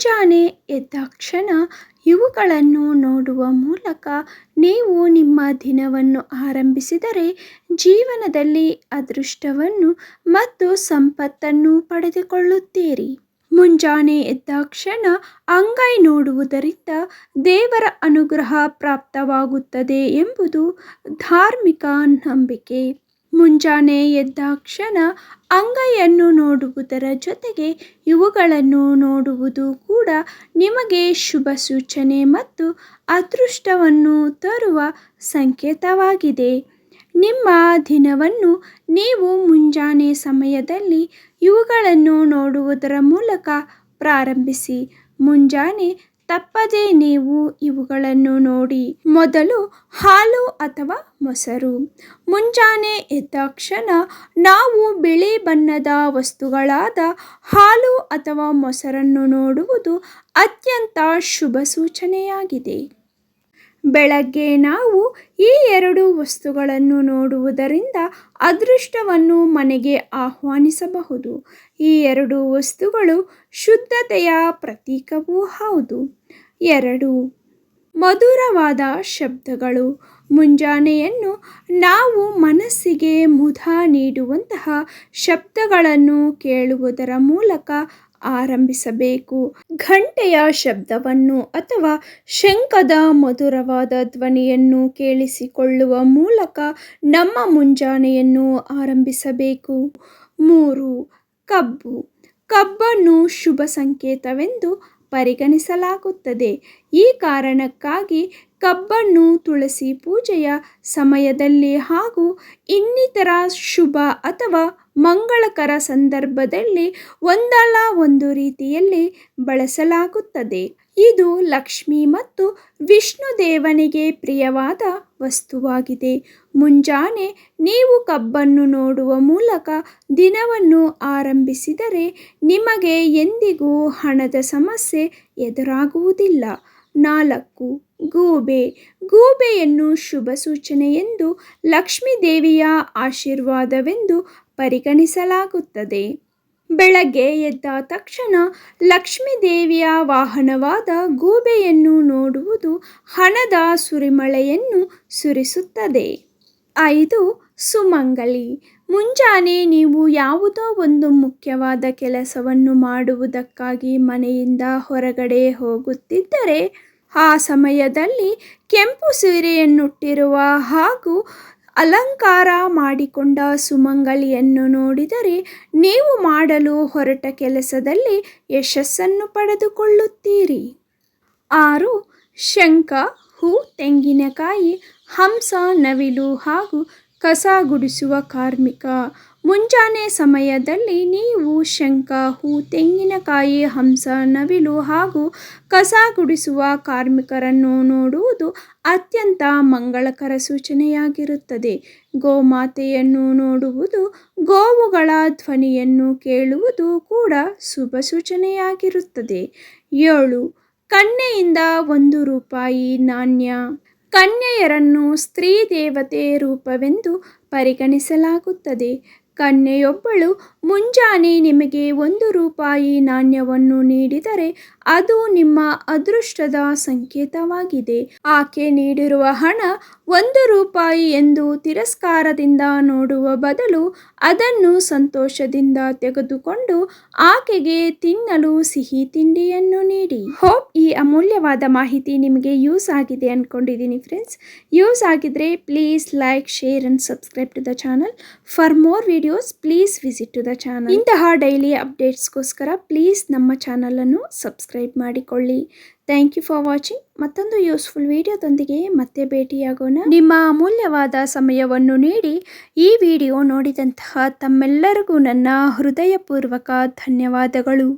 ಮುಂಜಾನೆ ಎದ್ದಾಕ್ಷಣ ಇವುಗಳನ್ನು ನೋಡುವ ಮೂಲಕ ನೀವು ನಿಮ್ಮ ದಿನವನ್ನು ಆರಂಭಿಸಿದರೆ ಜೀವನದಲ್ಲಿ ಅದೃಷ್ಟವನ್ನು ಮತ್ತು ಸಂಪತ್ತನ್ನು ಪಡೆದುಕೊಳ್ಳುತ್ತೀರಿ. ಮುಂಜಾನೆ ಎದ್ದಾಕ್ಷಣ ಅಂಗೈ ನೋಡುವುದರಿಂದ ದೇವರ ಅನುಗ್ರಹ ಪ್ರಾಪ್ತವಾಗುತ್ತದೆ ಎಂಬುದು ಧಾರ್ಮಿಕ ನಂಬಿಕೆ. ಮುಂಜಾನೆ ಎದ್ದಾಕ್ಷಣ ಅಂಗೈಯನ್ನು ನೋಡುವುದರ ಜೊತೆಗೆ ಇವುಗಳನ್ನು ನೋಡುವುದು ಕೂಡ ನಿಮಗೆ ಶುಭ ಸೂಚನೆ ಮತ್ತು ಅದೃಷ್ಟವನ್ನು ತರುವ ಸಂಕೇತವಾಗಿದೆ. ನಿಮ್ಮ ದಿನವನ್ನು ನೀವು ಮುಂಜಾನೆ ಸಮಯದಲ್ಲಿ ಇವುಗಳನ್ನು ನೋಡುವುದರ ಮೂಲಕ ಪ್ರಾರಂಭಿಸಿ. ಮುಂಜಾನೆ ತಪ್ಪದೆ ನೀವು ಇವುಗಳನ್ನು ನೋಡಿ, ಮೊದಲು ಹಾಲು ಅಥವಾ ಮೊಸರು. ಮುಂಜಾನೆ ಎದ್ದಾಕ್ಷಣ ನಾವು ಬಿಳಿ ಬಣ್ಣದ ವಸ್ತುಗಳಾದ ಹಾಲು ಅಥವಾ ಮೊಸರನ್ನು ನೋಡುವುದು ಅತ್ಯಂತ ಶುಭ ಸೂಚನೆಯಾಗಿದೆ. ಬೆಳಗ್ಗೆ ನಾವು ಈ ಎರಡು ವಸ್ತುಗಳನ್ನು ನೋಡುವುದರಿಂದ ಅದೃಷ್ಟವನ್ನು ಮನೆಗೆ ಆಹ್ವಾನಿಸಬಹುದು. ಈ ಎರಡು ವಸ್ತುಗಳು ಶುದ್ಧತೆಯ ಪ್ರತೀಕವೂ ಹೌದು. ಎರಡು, ಮಧುರವಾದ ಶಬ್ದಗಳು. ಮುಂಜಾನೆಯನ್ನು ನಾವು ಮನಸ್ಸಿಗೆ ಮುದ ನೀಡುವಂತಹ ಶಬ್ದಗಳನ್ನು ಕೇಳುವುದರ ಮೂಲಕ ಆರಂಭಿಸಬೇಕು. ಘಂಟೆಯ ಶಬ್ದವನ್ನು ಅಥವಾ ಶಂಖದ ಮಧುರವಾದ ಧ್ವನಿಯನ್ನು ಕೇಳಿಸಿಕೊಳ್ಳುವ ಮೂಲಕ ನಮ್ಮ ಮುಂಜಾನೆಯನ್ನು ಆರಂಭಿಸಬೇಕು. ಮೂರು, ಕಬ್ಬು. ಕಬ್ಬನ್ನು ಶುಭ ಸಂಕೇತವೆಂದು ಪರಿಗಣಿಸಲಾಗುತ್ತದೆ. ಈ ಕಾರಣಕ್ಕಾಗಿ ಕಬ್ಬನ್ನು ತುಳಸಿ ಪೂಜೆಯ ಸಮಯದಲ್ಲಿ ಹಾಗೂ ಇನ್ನಿತರ ಶುಭ ಅಥವಾ ಮಂಗಳಕರ ಸಂದರ್ಭದಲ್ಲಿ ಒಂದಲ್ಲ ಒಂದು ರೀತಿಯಲ್ಲಿ ಬಳಸಲಾಗುತ್ತದೆ. ಇದು ಲಕ್ಷ್ಮಿ ಮತ್ತು ವಿಷ್ಣು ದೇವನಿಗೆ ಪ್ರಿಯವಾದ ವಸ್ತುವಾಗಿದೆ. ಮುಂಜಾನೆ ನೀವು ಕಬ್ಬನ್ನು ನೋಡುವ ಮೂಲಕ ದಿನವನ್ನು ಆರಂಭಿಸಿದರೆ ನಿಮಗೆ ಎಂದಿಗೂ ಹಣದ ಸಮಸ್ಯೆ ಎದುರಾಗುವುದಿಲ್ಲ. ನಾಲ್ಕು ಗೂಬೆ. ಗೂಬೆಯನ್ನು ಶುಭ ಎಂದು ಲಕ್ಷ್ಮೀ ದೇವಿಯ ಆಶೀರ್ವಾದವೆಂದು ಪರಿಗಣಿಸಲಾಗುತ್ತದೆ. ಬೆಳಗ್ಗೆ ಎದ್ದ ತಕ್ಷಣ ಲಕ್ಷ್ಮೀ ದೇವಿಯ ವಾಹನವಾದ ಗೂಬೆಯನ್ನು ನೋಡುವುದು ಹಣದ ಸುರಿಮಳೆಯನ್ನು ಸುರಿಸುತ್ತದೆ. ಐದು, ಸುಮಂಗಲಿ. ಮುಂಜಾನೆ ನೀವು ಯಾವುದೋ ಒಂದು ಮುಖ್ಯವಾದ ಕೆಲಸವನ್ನು ಮಾಡುವುದಕ್ಕಾಗಿ ಮನೆಯಿಂದ ಹೊರಗಡೆ ಹೋಗುತ್ತಿದ್ದರೆ ಆ ಸಮಯದಲ್ಲಿ ಕೆಂಪು ಸೀರೆಯನ್ನುಟ್ಟಿರುವ ಹಾಗೂ ಅಲಂಕಾರ ಮಾಡಿಕೊಂಡ ಸುಮಂಗಲಿಯನ್ನು ನೋಡಿದರೆ ನೀವು ಮಾಡಲು ಹೊರಟ ಕೆಲಸದಲ್ಲಿ ಯಶಸ್ಸನ್ನು ಪಡೆದುಕೊಳ್ಳುತ್ತೀರಿ. ಆರು, ಶಂಖ, ಹೂ, ತೆಂಗಿನಕಾಯಿ, ಹಂಸ, ನವಿಲು ಹಾಗೂ ಕಸ ಗುಡಿಸುವ ಕಾರ್ಮಿಕ ಮುಂಜಾನೆ ಸಮಯದಲ್ಲಿ ನೀವು ಶಂಖ, ಹೂ, ತೆಂಗಿನಕಾಯಿ, ಹಂಸ, ನವಿಲು ಹಾಗೂ ಕಸ ಗುಡಿಸುವ ಕಾರ್ಮಿಕರನ್ನು ನೋಡುವುದು ಅತ್ಯಂತ ಮಂಗಳಕರ ಸೂಚನೆಯಾಗಿರುತ್ತದೆ. ಗೋಮಾತೆಯನ್ನು ನೋಡುವುದು, ಗೋವುಗಳ ಧ್ವನಿಯನ್ನು ಕೇಳುವುದು ಕೂಡ ಶುಭ ಸೂಚನೆಯಾಗಿರುತ್ತದೆ. ಏಳು, ಕನ್ಯೆಯಿಂದ ಒಂದು ರೂಪಾಯಿ ನಾಣ್ಯ. ಕನ್ಯೆಯರನ್ನು ಸ್ತ್ರೀ ದೇವತೆ ರೂಪವೆಂದು ಪರಿಗಣಿಸಲಾಗುತ್ತದೆ. ಕನ್ಯೆಯೊಬ್ಬಳು, ಮುಂಜಾನೆ ನಿಮಗೆ ಒಂದು ರೂಪಾಯಿ ನಾಣ್ಯವನ್ನು ನೀಡಿದರೆ ಅದು ನಿಮ್ಮ ಅದೃಷ್ಟದ ಸಂಕೇತವಾಗಿದೆ. ಆಕೆ ನೀಡಿರುವ ಹಣ ಒಂದು ರೂಪಾಯಿ ಎಂದು ತಿರಸ್ಕಾರದಿಂದ ನೋಡುವ ಬದಲು ಅದನ್ನು ಸಂತೋಷದಿಂದ ತೆಗೆದುಕೊಂಡು ಆಕೆಗೆ ತಿನ್ನಲು ಸಿಹಿ ತಿಂಡಿಯನ್ನು ನೀಡಿ. ಹೋಪ್ ಈ ಅಮೂಲ್ಯವಾದ ಮಾಹಿತಿ ನಿಮಗೆ ಯೂಸ್ ಆಗಿದೆ ಅಂದ್ಕೊಂಡಿದ್ದೀನಿ ಫ್ರೆಂಡ್ಸ್. ಯೂಸ್ ಆಗಿದ್ರೆ please like, share, and subscribe to the channel. For more videos please visit to the channel ಇಂತಹ ಡೈಲಿ ಅಪ್ಡೇಟ್ಸ್ಗೋಸ್ಕರ ಪ್ಲೀಸ್ ನಮ್ಮ ಚಾನಲನ್ನು ಸಬ್ಸ್ಕ್ರೈಬ್ ಮಾಡಿಕೊಳ್ಳಿ. ಥ್ಯಾಂಕ್ ಯು ಫಾರ್ ವಾಚಿಂಗ್ ಮತ್ತೊಂದು ಯೂಸ್ಫುಲ್ ವಿಡಿಯೋದೊಂದಿಗೆ ಮತ್ತೆ ಭೇಟಿಯಾಗೋಣ. ನಿಮ್ಮ ಅಮೂಲ್ಯವಾದ ಸಮಯವನ್ನು ನೀಡಿ ಈ ವಿಡಿಯೋ ನೋಡಿದಂತಹ ತಮ್ಮೆಲ್ಲರಿಗೂ ನನ್ನ ಹೃದಯಪೂರ್ವಕ ಧನ್ಯವಾದಗಳು.